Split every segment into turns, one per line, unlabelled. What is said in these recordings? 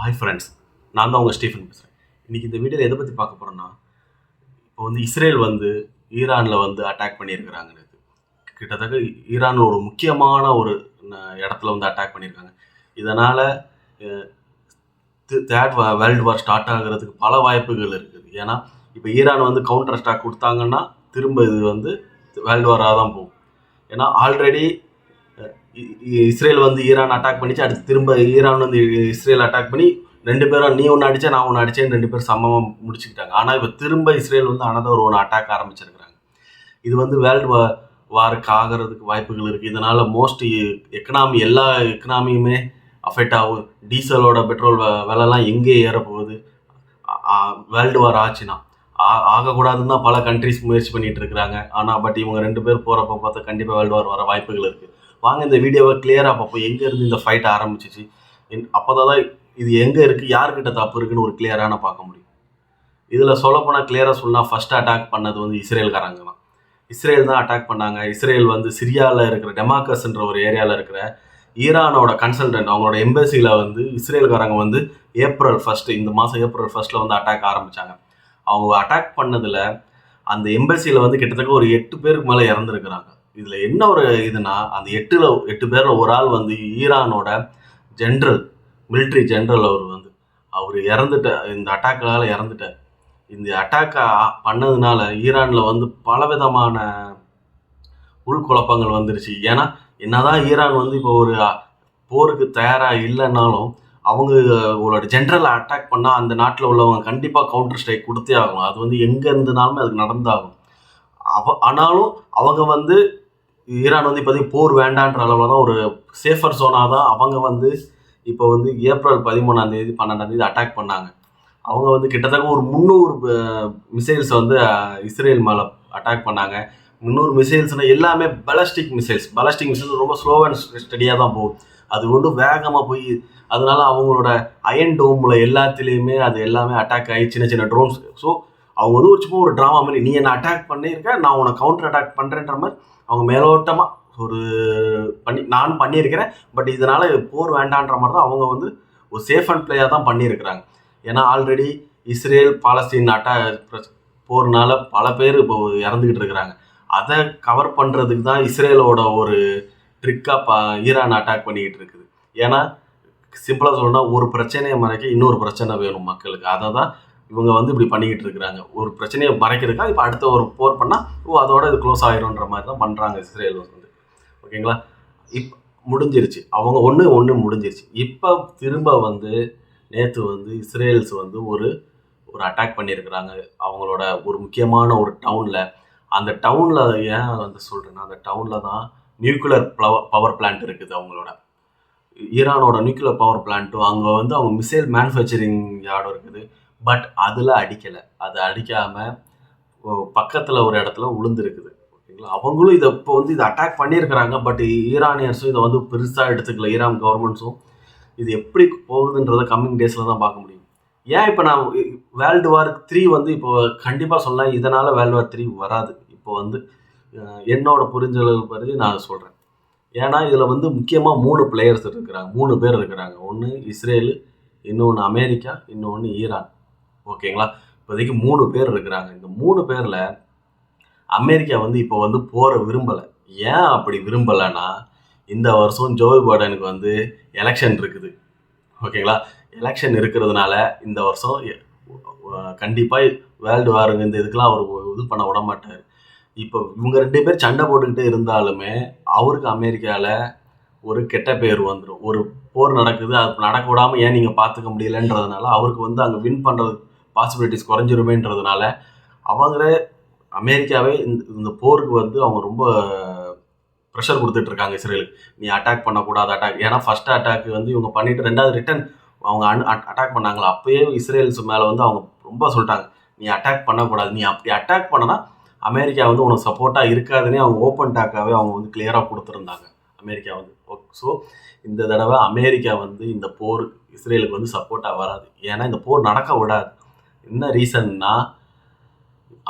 Hi friends நான் தான் உங்கள் ஸ்டீஃபன் பேசுகிறேன் இன்றைக்கி இந்த வீடியோவில் எதை பற்றி பார்க்க போகிறோன்னா இப்போ வந்து இஸ்ரேல் வந்து ஈரானில் வந்து அட்டாக் பண்ணியிருக்கிறாங்க கிட்டத்தட்ட ஈரானில் ஒரு முக்கியமான ஒரு இடத்துல வந்து அட்டாக் பண்ணியிருக்காங்க. இதனால் தேர்ட் வேர்ல்டு வார் ஸ்டார்ட் ஆகிறதுக்கு பல வாய்ப்புகள் இருக்குது. ஏன்னா இப்போ ஈரான் வந்து கவுண்டர் ஸ்டாக் கொடுத்தாங்கன்னா திரும்ப இது வந்து வேர்ல்டு வாராக தான் போகும். ஏன்னா ஆல்ரெடி இஸ்ரேல் வந்து ஈரான் அட்டாக் பண்ணிச்சு. அடுத்து திரும்ப ஈரான் வந்து இஸ்ரேல் அட்டாக் பண்ணி ரெண்டு பேரும் நீ ஒன்று அடித்தா நான் ஒன்று அடிச்சேன் ரெண்டு பேரும் சமமாக முடிச்சுக்கிட்டாங்க. ஆனால் இப்போ திரும்ப இஸ்ரேல் வந்து அனதர் ஒன்று அட்டாக் ஆரம்பிச்சிருக்கிறாங்க. இது வந்து வேர்ல்டு வா வாருக்கு ஆகிறதுக்கு வாய்ப்புகள் இருக்குது இதனால் மோஸ்ட் எக்கனாமி எல்லா எக்கனாமியுமே அஃபெக்ட் ஆகும். டீசலோட பெட்ரோல் விலைலாம் எங்கே ஏறப்போகுது? வேர்ல்டு வார் ஆச்சுன்னா. ஆ- ஆகக்கூடாதுன்னு தான் பல கண்ட்ரிஸ் முயற்சி பண்ணிட்டு இருக்கிறாங்க. ஆனால் பட் இவங்க ரெண்டு பேர் போகிறப்ப பார்த்தா கண்டிப்பாக வேர்ல்டு வார் வர வாய்ப்புகள் இருக்குது வாங்க இந்த வீடியோவை கிளியராக பார்ப்போம். எங்கேருந்து இந்த ஃபைட் ஆரம்பிச்சிச்சு? அப்போ தான் இது எங்கே இருக்குது யார்கிட்ட தப்பு இருக்குன்னு ஒரு கிளியரான பார்க்க முடியும். இதில் சொல்லப்போனால் கிளியராக சொன்னால் ஃபர்ஸ்ட் அட்டாக் பண்ணது வந்து இஸ்ரேல்காரங்க தான். இஸ்ரேல் தான் அட்டாக் பண்ணாங்க. இஸ்ரேல் வந்து சிரியாவில் இருக்கிற டெமாக்கஸ்ன்ற ஒரு ஏரியாவில் இருக்கிற ஈரானோட கன்சல்டன்ட் அவங்களோட எம்பசியில் வந்து இஸ்ரேல்காரங்க வந்து ஏப்ரல் ஃபஸ்ட்டு இந்த மாதம் ஏப்ரல் ஃபஸ்ட்டில் வந்து அட்டாக் ஆரம்பித்தாங்க அவங்க அட்டாக் பண்ணதில் அந்த எம்பசியில் வந்து கிட்டத்தட்ட ஒரு எட்டு பேருக்கு மேலே இறந்துருக்குறாங்க. இதில் என்ன ஒரு இதுனா அந்த எட்டில் எட்டு பேரில் ஒரு ஆள் வந்து ஈரானோட ஜென்ரல் மிலிட்ரி ஜென்ரல் அவர் வந்து. அவர் இறந்துட்ட இந்த அட்டாக்களால் இறந்துட்டார். இந்த அட்டாக் பண்ணதுனால ஈரானில் வந்து பலவிதமான உள்குழப்பங்கள் வந்துருச்சு. ஏன்னா என்னதான் ஈரான் வந்து இப்போ ஒரு போருக்கு தயாராக இல்லைன்னாலும் அவங்க அவங்களோட ஜென்ரலை அட்டாக் பண்ணால் அந்த நாட்டில் உள்ளவங்க கண்டிப்பாக கவுண்டர் ஸ்ட்ரைக் கொடுத்தே ஆகணும். அது வந்து எங்கே இருந்தனாலுமே அதுக்கு நடந்தாகும் அவ ஆனாலும் அவங்க வந்து ஈரான் வந்து இப்போதைக்கு போர் வேண்டான்ற அளவில் தான் ஒரு சேஃபர் ஜோனாக தான் அவங்க வந்து இப்போ வந்து ஏப்ரல் பதிமூணாம் தேதி பன்னெண்டாம் தேதி அட்டாக் பண்ணாங்க. அவங்க வந்து கிட்டத்தட்ட ஒரு முந்நூறு மிசைல்ஸ் வந்து இஸ்ரேல் மேலே அட்டாக் பண்ணாங்க. முந்நூறு மிசைல்ஸ்னால் எல்லாமே பலஸ்டிக் மிசைல்ஸ் பலஸ்டிக் மிசைல்ஸ் ரொம்ப ஸ்லோ அண்ட் ஸ்டடியாக தான் போகும். அது ஒன்று வேகமாக போய் அதனால அவங்களோட அயன் டோமில் எல்லாத்துலேயுமே அது எல்லாமே அட்டாக் ஆகி சின்ன சின்ன ட்ரோன்ஸ் ஸோ அவங்க வந்து ஒரு சும்மா ஒரு ட்ராமா மாதிரி நீ என்ன அட்டாக் பண்ணியிருக்க நான் உன்னை கவுண்டர் அட்டாக் பண்ணுறேன்ற மாதிரி அவங்க மேலோட்டமாக ஒரு பண்ணி நான் பண்ணியிருக்கிறேன். பட் இதனால் போர் வேண்டான்ற மாதிரி தான் அவங்க வந்து ஒரு சேஃப் அண்ட் பிளேயாக தான் பண்ணியிருக்கிறாங்க. ஏன்னா ஆல்ரெடி இஸ்ரேல் பாலஸ்தீன் அட்டா போர்னால பல பேர் இப்போ இறந்துக்கிட்டு இருக்கிறாங்க. அதை கவர் பண்ணுறதுக்கு தான் இஸ்ரேலோட ஒரு ட்ரிக்காக பா ஈரான் அட்டாக் பண்ணிக்கிட்டு இருக்குது. ஏன்னா சிம்பிளாக சொல்லணும்னா ஒரு பிரச்சனையை மறைக்க இன்னொரு பிரச்சனை வேணும் மக்களுக்கு. அதை தான் இவங்க வந்து இப்படி பண்ணிக்கிட்டு இருக்கிறாங்க. ஒரு பிரச்சனையை மறைக்கிறதுக்காக இப்போ அடுத்த ஒரு போர் பண்ணால் ஓ அதோட இது க்ளோஸ் ஆயிரும்ன்ற மாதிரி தான் பண்ணுறாங்க இஸ்ரேல் வந்து. ஓகேங்களா? இப் முடிஞ்சிருச்சு. அவங்க ஒன்று ஒன்று முடிஞ்சிருச்சு. இப்போ திரும்ப வந்து நேற்று வந்து இஸ்ரேல்ஸ் வந்து ஒரு ஒரு அட்டாக் பண்ணியிருக்கிறாங்க. அவங்களோட ஒரு முக்கியமான ஒரு டவுனில் அந்த டவுனில் ஏன் வந்து சொல்கிறேன்னா அந்த டவுனில் தான் நியூக்ளியர் பவர் பிளான்ட் இருக்குது அவங்களோட. ஈரானோட நியூக்ளியர் பவர் பிளான்ட்டும் அங்கே வந்து அவங்க மிசைல் மேனுஃபேக்சரிங் யார்டும் இருக்குது. பட் அதில் அடிக்கலை. அது அடிக்காமல் பக்கத்தில் ஒரு இடத்துல உளுந்துருக்குது. ஓகேங்களா? அவங்களும் இதை இப்போ வந்து இதை அட்டாக் பண்ணியிருக்கிறாங்க. பட் ஈரானியர்ஸும் இதை வந்து பெருசாக எடுத்துக்கல. ஈரான் கவர்மெண்ட்ஸும் இது எப்படி போகுதுன்றதை கம்மிங் டேஸில் தான் பார்க்க முடியும். ஏன் இப்போ நான் வேர்ல்டு வார் த்ரீ வந்து இப்போ கண்டிப்பாக சொன்னேன். இதனால் வேர்ல்டு வார் த்ரீ வராது. இப்போ வந்து என்னோட புரிஞ்சளவு பற்றி நான் சொல்கிறேன் ஏன்னா இதில் வந்து முக்கியமாக மூணு பிளேயர்ஸ் இருக்கிறாங்க. மூணு பேர் இருக்கிறாங்க. ஒன்று இஸ்ரேலு இன்னொன்று அமெரிக்கா இன்னொன்று ஈரான். ஓகேங்களா இப்போதைக்கு மூணு பேர் இருக்கிறாங்க. இந்த மூணு பேரில் அமெரிக்கா வந்து இப்போ வந்து போகிற விரும்பலை. ஏன் அப்படி விரும்பலைன்னா இந்த வருஷம் ஜோ பைடனுக்கு வந்து எலெக்ஷன் இருக்குது. ஓகேங்களா எலெக்ஷன் இருக்கிறதுனால இந்த வருஷம் கண்டிப்பாக வேர்ல்டு வாருங்க இந்த இதுக்கெலாம் அவர் இது பண்ண விட மாட்டார். இப்போ இவங்க ரெண்டு பேர் சண்டை போட்டுக்கிட்டே இருந்தாலுமே அவருக்கு அமெரிக்காவில் ஒரு கெட்ட பேர் வந்துடும் ஒரு போர் நடக்குது. அது நடக்க விடாமல் ஏன் நீங்கள் பார்த்துக்க முடியலன்றதுனால அவருக்கு வந்து அங்கே வின் பண்ணுறது பாசிபிலிட்டிஸ் குறைஞ்சிருமேன்றதுனால அவங்களே அமெரிக்காவே இந்த இந்த போருக்கு வந்து அவங்க ரொம்ப ப்ரெஷர் கொடுத்துட்டு இருக்காங்க இஸ்ரேலுக்கு. நீ அட்டாக் பண்ணக்கூடாது அட்டாக் ஏன்னா ஃபர்ஸ்ட் அட்டாக் வந்து இவங்க பண்ணிட்டு ரெண்டாவது ரிட்டன் அவங்க அட்டாக் பண்ணாங்களா? அப்பயே இஸ்ரேல்ஸ் மேலே வந்து அவங்க ரொம்ப சொல்லிட்டாங்க நீ அட்டாக் பண்ணக்கூடாது. நீ அப்படி அட்டாக் பண்ணனா அமெரிக்கா வந்து உனக்கு சப்போர்ட்டாக இருக்காதுன்னே அவங்க ஓப்பன் டாக்காகவே அவங்க வந்து கிளியராக கொடுத்துருந்தாங்க அமெரிக்கா வந்து. ஸோ இந்த தடவை அமெரிக்கா வந்து இந்த போர் இஸ்ரேலுக்கு வந்து சப்போர்ட்டாக வராது. ஏன்னா இந்த போர் நடக்க விடாது. என்ன ரீசன்னா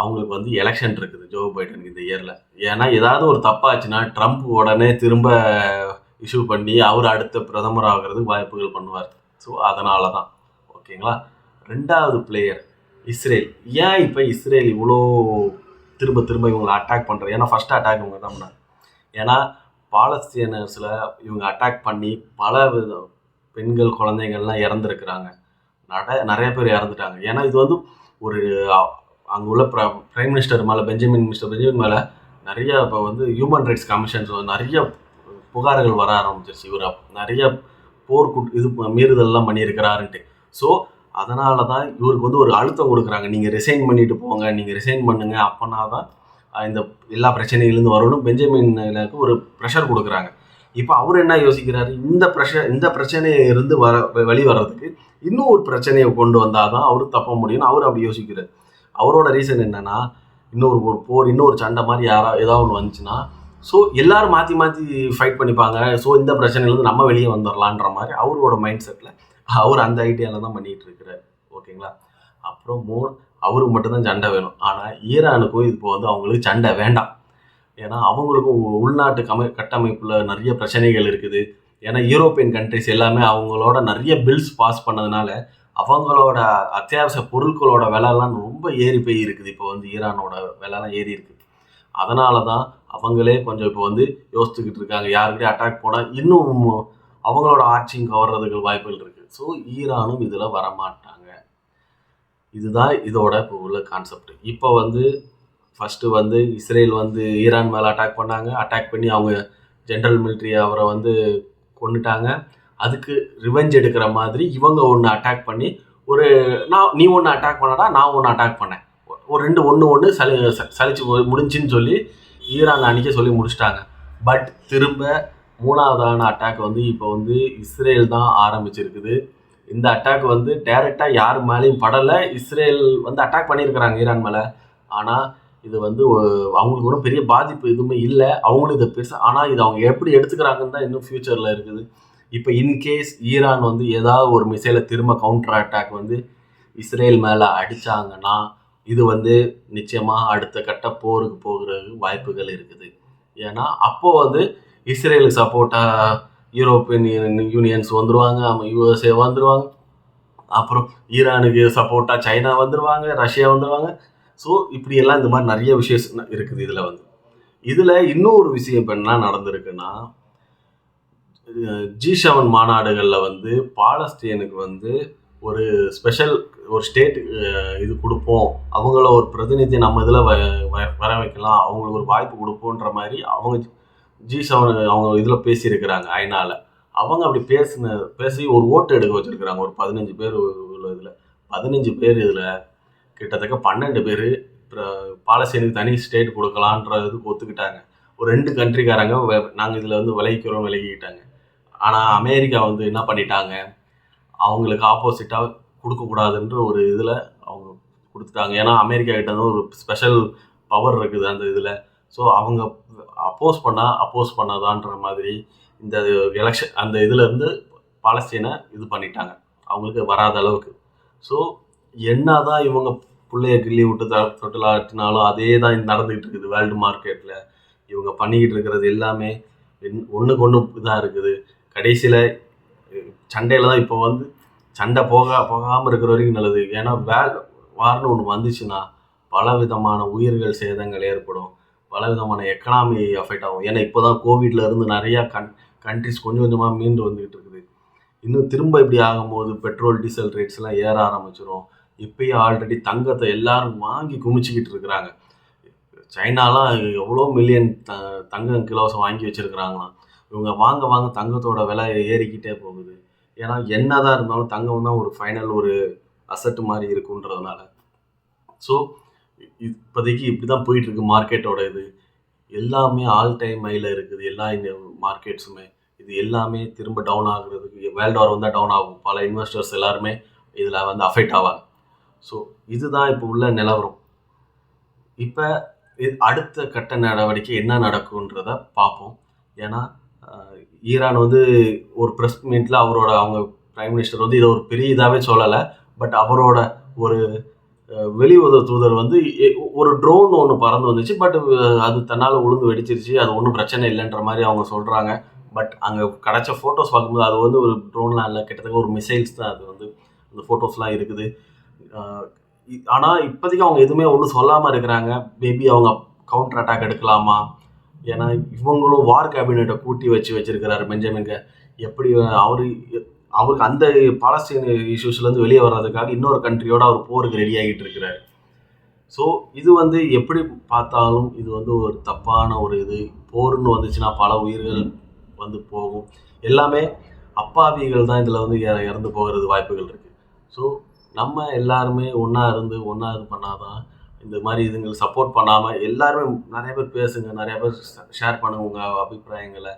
அவங்களுக்கு வந்து எலெக்ஷன் இருக்குது ஜோ பைடனுக்கு இந்த இயரில் ஏன்னா ஏதாவது ஒரு தப்பாச்சுன்னா ட்ரம்ப் உடனே திரும்ப இஷ்யூ பண்ணி அவர் அடுத்த பிரதமர் ஆகிறதுக்கு வாய்ப்புகள் பண்ணுவார். ஸோ அதனால தான் ஓகேங்களா? ரெண்டாவது பிளேயர் இஸ்ரேல். ஏன் இப்போ இஸ்ரேல் இவ்வளோ திரும்ப திரும்ப இவங்களை அட்டாக் பண்ணுறது ஏன்னா ஃபஸ்ட்டு அட்டாக் இவங்க தான் பண்ணாங்க. ஏன்னா பாலஸ்தீனர்ஸில் இவங்க அட்டாக் பண்ணி பல வித பெண்கள் குழந்தைங்கள்லாம் இறந்துருக்குறாங்க. நட நிறைய பேர் இறந்துட்டாங்க. ஏன்னா இது வந்து ஒரு அங்கே உள்ள ப்ர பிரைம் மினிஸ்டர் மேலே பெஞ்சமின் மிஸ்டர் பெஞ்சமின் மேலே நிறைய இப்போ வந்து ஹியூமன் ரைட்ஸ் கமிஷன்ஸ் நிறைய புகார்கள் வர ஆரம்பிச்சிருச்சு. இவர் நிறைய போர்க்குட் இது மீறுதல்லாம் பண்ணியிருக்கிறாருன்ட்டு. ஸோ அதனால தான் இவருக்கு வந்து ஒரு அழுத்தம் கொடுக்குறாங்க. நீங்கள் ரிசைன் பண்ணிட்டு போங்க நீங்கள் ரிசைன் பண்ணுங்க அப்போனா தான் இந்த எல்லா பிரச்சனையிலேருந்து வரணும் பெஞ்சமினுக்கு ஒரு ப்ரெஷர் கொடுக்குறாங்க. இப்போ அவர் என்ன யோசிக்கிறாரு? இந்த ப்ரெஷர் இந்த பிரச்சனையிலிருந்து வர வெளி வர்றதுக்கு இன்னும் ஒரு பிரச்சனையை கொண்டு வந்தால் தான் அவர் தப்ப முடியும்னு அவர் அப்படி யோசிக்கிறார். அவரோட ரீசன் என்னென்னா இன்னொரு ஒரு போர் இன்னொரு சண்டை மாதிரி யாரா ஏதாவது ஒன்று வந்துச்சுன்னா ஸோ எல்லாரும் மாற்றி மாற்றி ஃபைட் பண்ணிப்பாங்க. ஸோ இந்த பிரச்சனையிலேருந்து நம்ம வெளியே வந்துடலான்ற மாதிரி அவரோட மைண்ட் செட்டில் அவர் அந்த ஐடியாவில் தான் பண்ணிட்டு இருக்கிறார். ஓகேங்களா? அப்புறம் மோர் அவருக்கு மட்டும்தான் சண்டை வேணும். ஆனால் ஈரானுக்கும் இப்போ வந்து அவங்களுக்கு சண்டை வேண்டாம். ஏன்னா அவங்களுக்கும் உள்நாட்டு கமை கட்டமைப்பில் நிறைய பிரச்சனைகள் இருக்குது. ஏன்னா யூரோப்பியன் கண்ட்ரிஸ் எல்லாமே அவங்களோட நிறைய பில்ஸ் பாஸ் பண்ணதுனால அவங்களோட அத்தியாவசிய பொருட்களோட விலைலாம் ரொம்ப ஏறி போய் இருக்குது. இப்போ வந்து ஈரானோட விலைலாம் ஏறி இருக்குது. அதனால தான் அவங்களே கொஞ்சம் இப்போ வந்து யோசிச்சுக்கிட்டு இருக்காங்க. யாருக்கிட்டே அட்டாக் போனால் இன்னும் அவங்களோட ஆட்சியும் கவர்றதுக்கு வாய்ப்புகள் இருக்குது ஸோ ஈரானும் இதில் வரமாட்டாங்க. இதுதான் இதோட இப்போ உள்ள கான்செப்ட் இப்போ வந்து ஃபஸ்ட்டு வந்து இஸ்ரேல் வந்து ஈரான் மேலே அட்டாக் பண்ணாங்க. அட்டாக் பண்ணி அவங்க ஜென்ரல் மிலிட்ரி அவரை வந்து கொண்டுட்டாங்க. அதுக்கு ரிவெஞ்ச் எடுக்கிற மாதிரி இவங்க ஒன்று அட்டாக் பண்ணி ஒரு நான் நீ ஒன்று அட்டாக் பண்ணடா நான் ஒன்று அட்டாக் பண்ணேன். ஒரு ரெண்டு ஒன்று ஒன்று சளி ச- சலிச்சு முடிஞ்சுன்னு சொல்லி ஈரான் அன்றைக்கே சொல்லி முடிச்சிட்டாங்க. பட் திரும்ப மூணாவதான அட்டாக் வந்து இப்போ வந்து இஸ்ரேல் தான் ஆரம்பிச்சிருக்குது. இந்த அட்டாக் வந்து டைரெக்டாக யார் மேலேயும் படலை. இஸ்ரேல் வந்து அட்டாக் பண்ணியிருக்கிறாங்க ஈரான் மேலே. ஆனால் இது வந்து அவங்களுக்கு ஒரு பெரிய பாதிப்பு எதுவுமே இல்லை. அவங்களும் இதை பெருசாக ஆனால் இது அவங்க எப்படி எடுத்துக்கிறாங்கன்னு தான் இன்னும் ஃப்யூச்சரில் இருக்குது. இப்போ இன்கேஸ் ஈரான் வந்து ஏதாவது ஒரு மிசைலை திரும்ப கவுண்டர் அட்டாக் வந்து இஸ்ரேல் மேலே அடித்தாங்கன்னா இது வந்து நிச்சயமாக அடுத்த கட்ட போருக்கு போகிற வாய்ப்புகள் இருக்குது. ஏன்னா அப்போது வந்து இஸ்ரேலுக்கு சப்போர்ட்டாக யூரோப்பியன் யூனியன்ஸ் யூனியன்ஸ் வந்துருவாங்க யூஎஸ்ஏ வந்துருவாங்க. அப்புறம் ஈரானுக்கு சப்போர்ட்டாக சைனா வந்துடுவாங்க ரஷ்யா வந்துடுவாங்க ஸோ இப்படியெல்லாம் இந்த மாதிரி நிறைய விஷயம் இருக்குது இதில் வந்து. இதில் இன்னொரு விஷயம் இப்போ என்ன நடந்திருக்குன்னா ஜி செவன் மாநாடுகளில் வந்து பாலஸ்தீனுக்கு வந்து ஒரு ஸ்பெஷல் ஒரு ஸ்டேட் இது கொடுப்போம். அவங்கள ஒரு பிரதிநிதி நம்ம இதில் வ வ- வர வைக்கலாம். அவங்களுக்கு ஒரு வாய்ப்பு கொடுப்போன்ற மாதிரி அவங்க ஜி செவன் அவங்க இதில் பேசியிருக்கிறாங்க ஐநால. அவங்க அப்படி பேசின பேசி ஒரு ஓட்டு எடுக்க வச்சுருக்கிறாங்க. ஒரு பதினஞ்சு பேர் உள்ள இதில். பதினஞ்சு பேர் இதில் கிட்டத்தட்ட பன்னெண்டு பேர் பாலஸ்தீனுக்கு தனி ஸ்டேட் கொடுக்கலான்றதுக்கு ஒத்துக்கிட்டாங்க. ஒரு ரெண்டு கண்ட்ரிக்காரங்க நாங்கள் இதில் வந்து விலகிக்கிறோம் விலகிக்கிட்டாங்க. ஆனால் அமெரிக்கா வந்து என்ன பண்ணிட்டாங்க? அவங்களுக்கு ஆப்போசிட்டாக கொடுக்கக்கூடாதுன்ற ஒரு இதில் அவங்க கொடுத்துட்டாங்க. ஏன்னா அமெரிக்கா கிட்ட வந்து ஒரு ஸ்பெஷல் பவர் இருக்குது அந்த இதில். ஸோ அவங்க அப்போஸ் பண்ணால் அப்போஸ் பண்ணாதான்ற மாதிரி இந்த எலெக்ஷன் அந்த இதுலேருந்து பாலஸ்தீனை இது பண்ணிட்டாங்க. அவங்களுக்கு வராத அளவுக்கு. ஸோ என்னதான் இவங்க பிள்ளைய கிள்ளி விட்டு த தொட்டிலாட்டினாலும் அதே தான் நடந்துகிட்டு இருக்குது வேர்ல்டு மார்க்கெட்டில் இவங்க பண்ணிக்கிட்டு இருக்கிறது எல்லாமே ஒன்றுக்கு ஒன்று இதாக இருக்குது. கடைசியில் சண்டையில் தான் இப்போ வந்து சண்டை போக போகாமல் இருக்கிற வரைக்கும் நல்லது. ஏன்னா வே வார்னு ஒன்று வந்துச்சுன்னா பல விதமான உயிர்கள் சேதங்கள் ஏற்படும். பல விதமான எக்கனாமி அஃபெக்ட் ஆகும். ஏன்னா இப்போ தான் கோவிட்ல இருந்து நிறையா கன் கண்ட்ரிஸ் கொஞ்சம் கொஞ்சமாக மீண்டு வந்துக்கிட்டு இருக்குது. இன்னும் திரும்ப இப்படி ஆகும்போது பெட்ரோல் டீசல் ரேட்ஸ்லாம் ஏற ஆரம்பிச்சிடும் இப்பயே ஆல்ரெடி தங்கத்தை எல்லாரும் வாங்கி குமிச்சிக்கிட்டு இருக்கிறாங்க. சைனாலாம் எவ்வளோ மில்லியன் த தங்கம் கிலோசம் வாங்கி வச்சுருக்கிறாங்களாம். இவங்க வாங்க வாங்க தங்கத்தோட விலை ஏறிக்கிட்டே போகுது. ஏன்னா என்னதான் இருந்தாலும் தங்கம் தான் ஒரு ஃபைனல் ஒரு அசட்டு மாதிரி இருக்குன்றதுனால. ஸோ இப்போதைக்கு இப்படி தான் போயிட்டுருக்கு மார்க்கெட்டோட இது. எல்லாமே ஆல் டைம் மைல இருக்குது. எல்லா இந்த மார்க்கெட்ஸுமே இது எல்லாமே திரும்ப டவுன் ஆகுறதுக்கு வேர்ல்டு வார் வந்தால் டவுன் ஆகும். பல இன்வெஸ்டர்ஸ் எல்லாருமே இதில் வந்து அஃபெக்ட் ஆவாங்க. ஸோ இதுதான் இப்போ உள்ள நிலவரம். இப்போ அடுத்த கட்ட நடவடிக்கை என்ன நடக்குன்றத பார்ப்போம் ஏன்னா ஈரான் வந்து ஒரு ப்ரெஸ் மீட்டில் அவரோட அவங்க பிரைம் மினிஸ்டர் வந்து இதை ஒரு பெரிய இதாகவே சொல்லலை. பட் அவரோட ஒரு அஹ், தூதர் வந்து ஒரு ட்ரோன் ஒன்று பறந்து வந்துச்சு. பட் அது தன்னால் உளுந்து வெடிச்சிருச்சு. அது ஒன்றும் பிரச்சனை இல்லைன்ற மாதிரி அவங்க சொல்கிறாங்க பட் அங்கே கிடச்ச ஃபோட்டோஸ் பார்க்கும்போது அது வந்து ஒரு ட்ரோன்லாம் இல்லை. கிட்டத்தட்ட ஒரு மிசைல்ஸ் தான் அது வந்து அந்த ஃபோட்டோஸ்லாம் இருக்குது. ஆனால் இப்போதைக்கு அவங்க எதுவுமே ஒன்றும் சொல்லாமல் இருக்கிறாங்க. மேபி அவங்க கவுண்டர் அட்டாக் எடுக்கலாமா? ஏன்னா இவங்களும் வார் கேபினெட்டை கூட்டி வச்சு வச்சிருக்கிறாரு பெஞ்சமின்க எப்படி அவர் அவருக்கு அந்த பாலஸ்தீன் இஷ்யூஸ்லேருந்து வெளியே வர்றதுக்காக இன்னொரு கண்ட்ரியோட அவர் போருக்கு ரெடி ஆகிட்டு இருக்கிறாரு. ஸோ இது வந்து எப்படி பார்த்தாலும் இது வந்து ஒரு தப்பான ஒரு இது. போர்னு வந்துச்சுன்னா பல உயிர்கள் வந்து போகும். எல்லாமே அப்பாவிகள் தான் இதில் வந்து இற- இறந்து போகிறது வாய்ப்புகள் இருக்குது ஸோ நம்ம எல்லாருமே ஒன்றா இருந்து ஒன்றா இது பண்ணாதான் இந்த மாதிரி இதுங்களுக்கு சப்போர்ட் பண்ணாமல் எல்லாருமே நிறைய பேர் பேசுங்க நிறைய பேர் ஷேர் பண்ணுங்க உங்கள் அபிப்பிராயங்களை.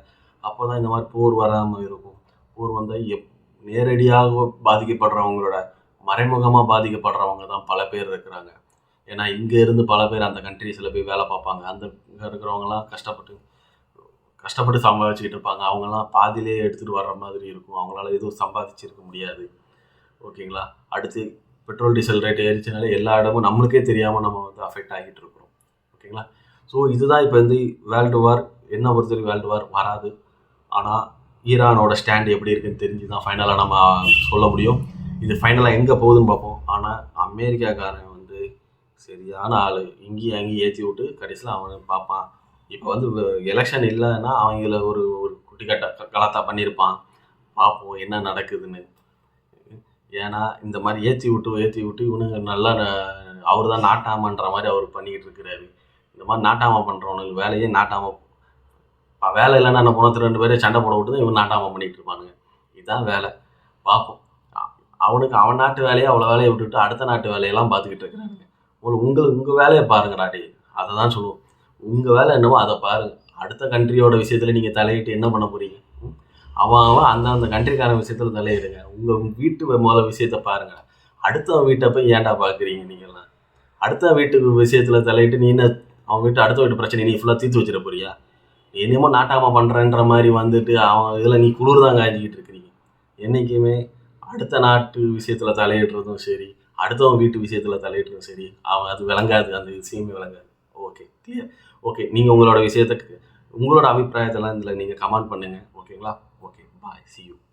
அப்போ தான் இந்த மாதிரி போர் வராமல் இருக்கும். போர் வந்தால் எப் நேரடியாக பாதிக்கப்படுறவங்களோட மறைமுகமாக பாதிக்கப்படுறவங்க தான் பல பேர் இருக்கிறாங்க. ஏன்னா இங்கே இருந்து பல பேர் அந்த கண்ட்ரீஸில் போய் வேலை பார்ப்பாங்க. அந்த இங்கே இருக்கிறவங்களாம் கஷ்டப்பட்டு கஷ்டப்பட்டு சம்பாதிச்சுக்கிட்டு இருப்பாங்க. அவங்கெல்லாம் பாதியிலே எடுத்துகிட்டு வர்ற மாதிரி இருக்கும். அவங்களால எதுவும் சம்பாதிச்சிருக்க முடியாது. ஓகேங்களா? அடுத்து பெட்ரோல் டீசல் ரேட் ஏறிச்சனால எல்லா இடமும் நம்மளுக்கே தெரியாமல் நம்ம வந்து அஃபெக்ட் ஆகிட்டு இருக்கிறோம். ஓகேங்களா? ஸோ இதுதான் இப்போ வந்து வேர்ல்டு வார் என்ன பொறுத்தவரைக்கும் வேர்ல்டு வார் வராது. ஆனால் ஈரானோட ஸ்டாண்ட் எப்படி இருக்குன்னு தெரிஞ்சு தான் ஃபைனலாக நம்ம சொல்ல முடியும். இது ஃபைனலாக எங்கே போகுதுன்னு பார்ப்போம். ஆனால் அமெரிக்காக்காரன் வந்து சரியான ஆள். இங்கேயும் அங்கேயும் ஏற்றி விட்டு கடைசியில் அவனை பார்ப்பான். இப்போ வந்து எலெக்ஷன் இல்லைன்னா அவங்கள ஒரு ஒரு குட்டி கட்ட கலாத்தா பண்ணியிருப்பான். பார்ப்போம் என்ன நடக்குதுன்னு. ஏன்னா இந்த மாதிரி ஏற்றி விட்டு ஏற்றி விட்டு இவனுங்க நல்லா அவர் தான் நாட்டாமன்ற மாதிரி அவர் பண்ணிக்கிட்டு இருக்கிறாரு. இந்த மாதிரி நாட்டாமல் பண்ணுறவனுக்கு வேலையே நாட்டாமல் வேலை இல்லைன்னா என்ன போனத்து ரெண்டு பேரும் சண்டை போட விட்டு தான் இவன் நாட்டாமல் பண்ணிகிட்டு இருப்பானுங்க. இதுதான் வேலை. பார்ப்போம். அவனுக்கு அவன் நாட்டு வேலையை அவ்வளோ வேலையை விட்டுட்டு அடுத்த நாட்டு வேலையெல்லாம் பார்த்துக்கிட்டு இருக்கிறானுங்க. உங்களுக்கு உங்கள் உங்கள் வேலையை பாருங்க நாட்டி அதை தான் சொல்லுவோம். உங்கள் வேலை என்னவோ அதை பாருங்கள் அடுத்த கண்ட்ரியோட விஷயத்தில் நீங்கள் தலையிட்டு என்ன பண்ண போகிறீங்க அவன் அவன் அந்தந்த கண்ட்ரிக்கான விஷயத்தில் தலையிடுங்க. உங்கள் வீட்டு முதல்ல விஷயத்த பாருங்க. அடுத்தவன் வீட்டை போய் ஏன்டா பார்க்குறீங்க நீங்கள்லாம் அடுத்த வீட்டுக்கு விஷயத்தில் தலையிட்டு நீ என்ன அவன் வீட்டு அடுத்த வீட்டு பிரச்சனை நீ ஃபுல்லாக தீர்த்து வச்சிட போறியா? என்னமோ நாட்டாம பண்ணுறன்ற மாதிரி வந்துட்டு அவன் இதில் நீ குளிர் தான் காய்ஞ்சிக்கிட்டு இருக்கிறீங்க. என்றைக்குமே அடுத்த நாட்டு விஷயத்தில் தலையிடுறதும் சரி அடுத்தவன் வீட்டு விஷயத்தில் தலையிடுறதும் சரி அவன் அது விளங்காது அந்த விஷயமே விளங்காது. ஓகே கிளியர் ஓகே நீங்கள் உங்களோட விஷயத்துக்கு உங்களோட அபிப்பிராயத்தெல்லாம் இதில் நீங்கள் கமெண்ட் பண்ணுங்கள் ஓகேங்களா? Okay bye see you